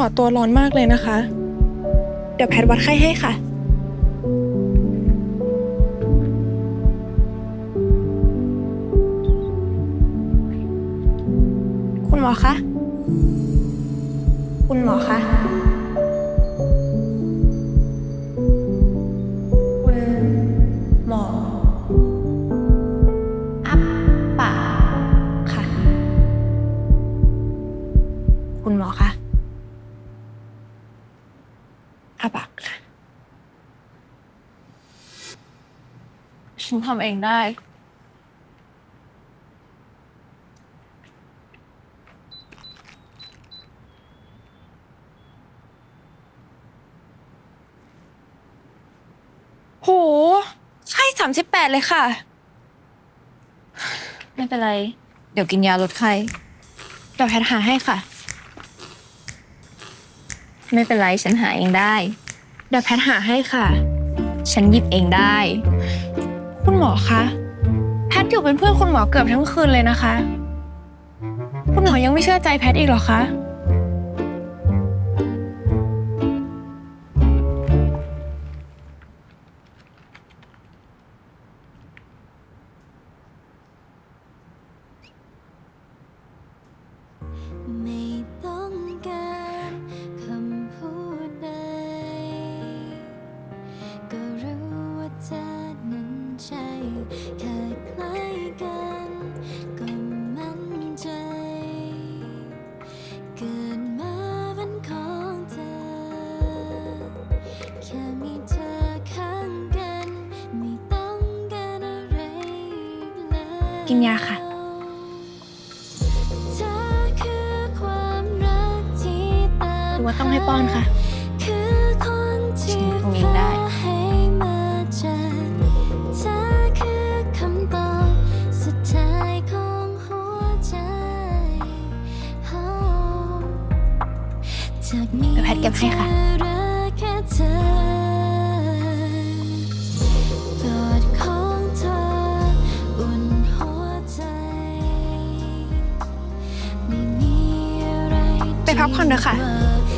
หมอตัวร้อนมากเลยนะคะ เดี๋ยวแพทย์วัดไข้ให้ค่ะ คุณหมอคะ คุณหมอคะ อาปากค่ะ ฉันทำเองได้ โห ใช่สามสิบแปดเลยค่ะ ไม่เป็นไร เดี๋ยวกินยาลดไข้เดี๋ยวแพทย์หาให้ค่ะ ไม่เป็นไรฉันหาเองได้ เดี๋ยวแพทย์หาให้ค่ะ ฉันหยิบเองได้ คุณหมอคะแพทย์อยู่เป็นเพื่อนคุณหมอเกือบทั้งคืนเลยนะคะ คุณหมอยังไม่เชื่อใจแพทย์อีกเหรอคะ กินยาค่ะเธอคือความรักที่ตามหรือว่าต้องให้ป้อนค่ะคือคนที่ฉันทำเองได้ฟ้าให้มาเจอเธอคือคำตอบสุดท้ายของหัวใจโอ้จากนี้เดี๋ยวแพทย์เก็บให้ค่ะจรักแค่เธอ เถอะค่ะ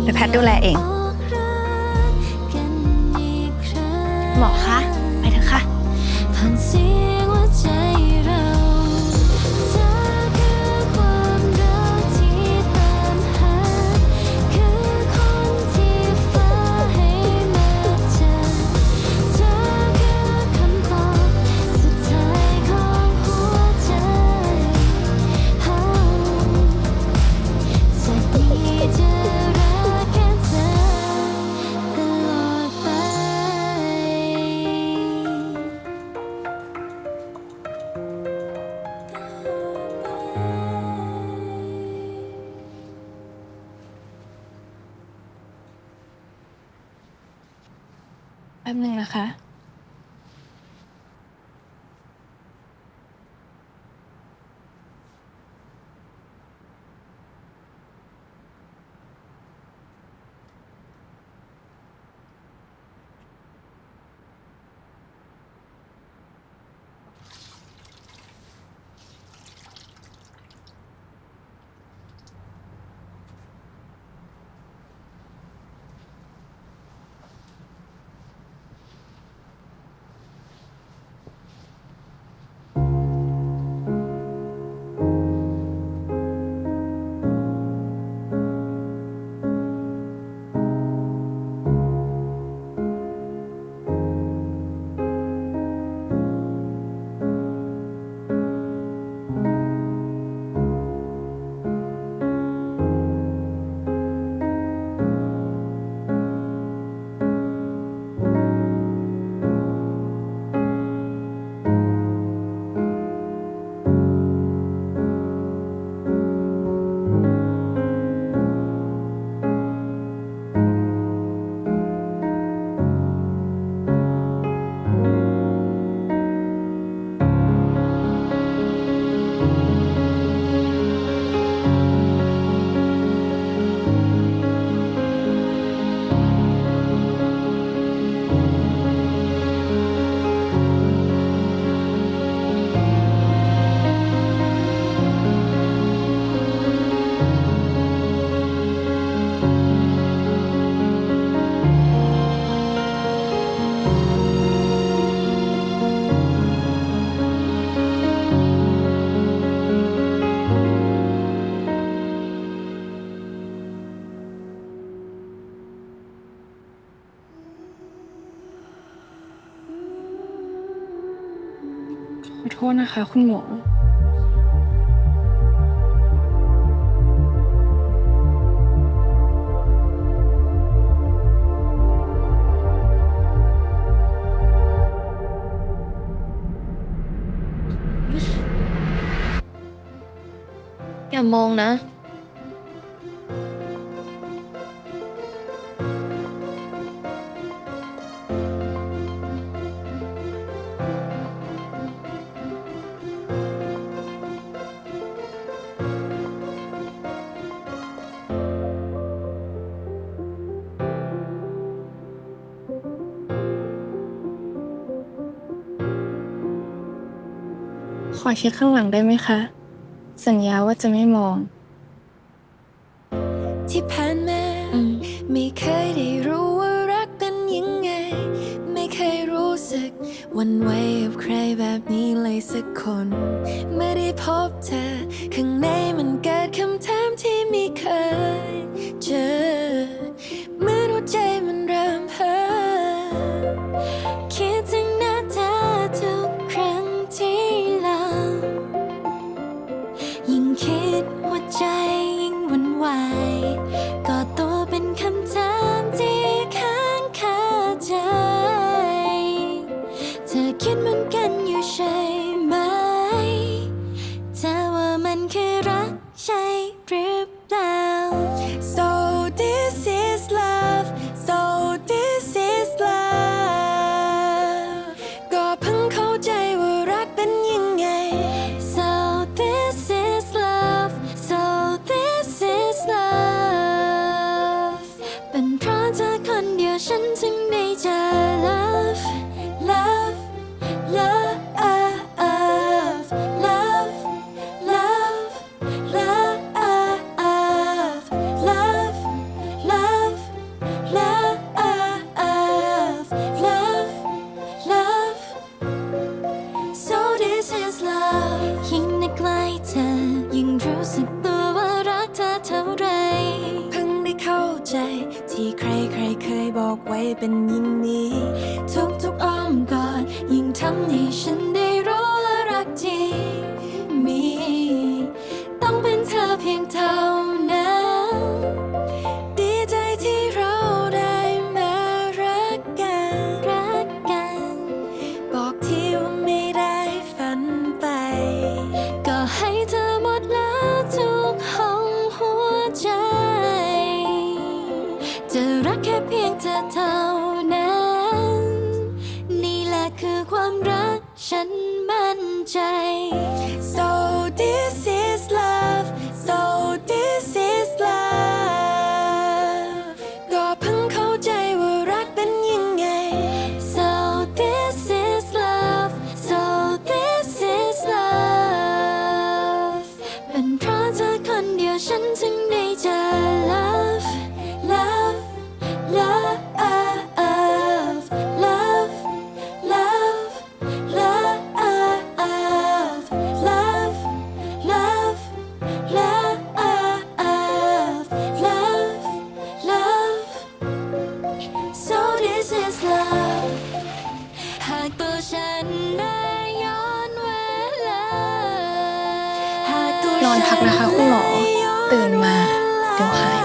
เดี๋ยวแพทย์ดูแลเอง หมอคะ ป๊บนึงนะคะ ษนะคะ คุณหมอ อย่ามองนะ ขอเช็คข้างหลังได้ไหมคะ สัญญาว่าจะไม่มอง ที่ผ่านมาไม่เคยได้รู้ว่ารักเป็นยังไง ไม่เคยรู้สึกวันไวกับใครแบบนี้เลยสักคน ไม่ได้พบเธอข้างในมัน บอกไว้เป็นยิ่งนี้ ทุกทุกอ้อมกอดยิ่งทำให้ฉันได้รู้และรักจริงมี ต้องเป็นเธอเพียงเธอ change. พักนะคะ คุณหมอตื่นมา เดี๋ยวหาย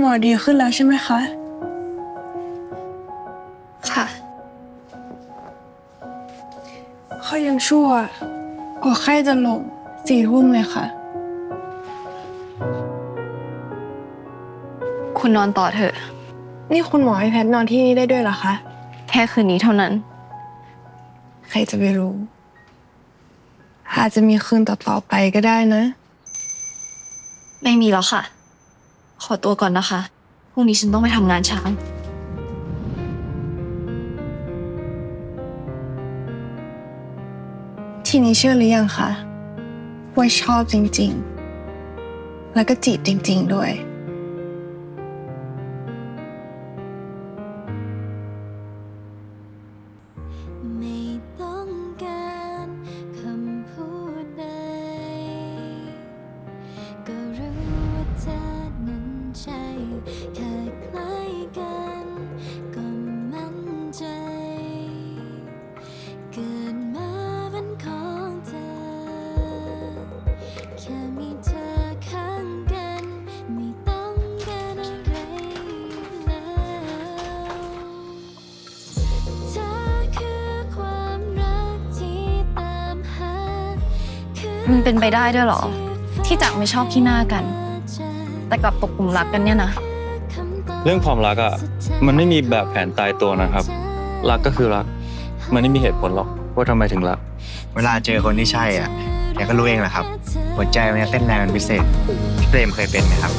หมอดีขึ้นแล้วใช่ไหมคะ ค่ะเขายังชั่วกว่าไข้จะลงสี่ทุ่มเลยค่ะ คุณนอนต่อเถอะ นี่คุณหมอให้แพทย์นอนที่นี่ได้ด้วยเหรอคะ แค่คืนนี้เท่านั้น ใครจะไปรู้ อาจจะมีคืนต่อๆไปก็ได้นะ ไม่มีแล้วค่ะข อตัวก่อนนะคะ พรุ่งนี้ฉันต้องไปทำงานเช้า ทีนี้เชื่อหรือยังคะว่าชอบจริงๆ แล้วก็จีบจริง ๆ ด้วย มันเป็นไปได้ด้วยเหรอ ที่จากไม่ชอบขี้หน้ากัน แต่กลับตกหลุมรักกันเนี่ยนะ เรื่องความรักอะมันไม่มีแบบแผนตายตัวนะครับ รักก็คือรัก มันไม่มีเหตุผลหรอกว่าทำไมถึงรัก เวลาเจอคนที่ใช่อะแกก็รู้เองแหละครับ หัวใจมันจะเต้นแรงเป็นพิเศษพี่เปรมเคยเป็นไหมครับ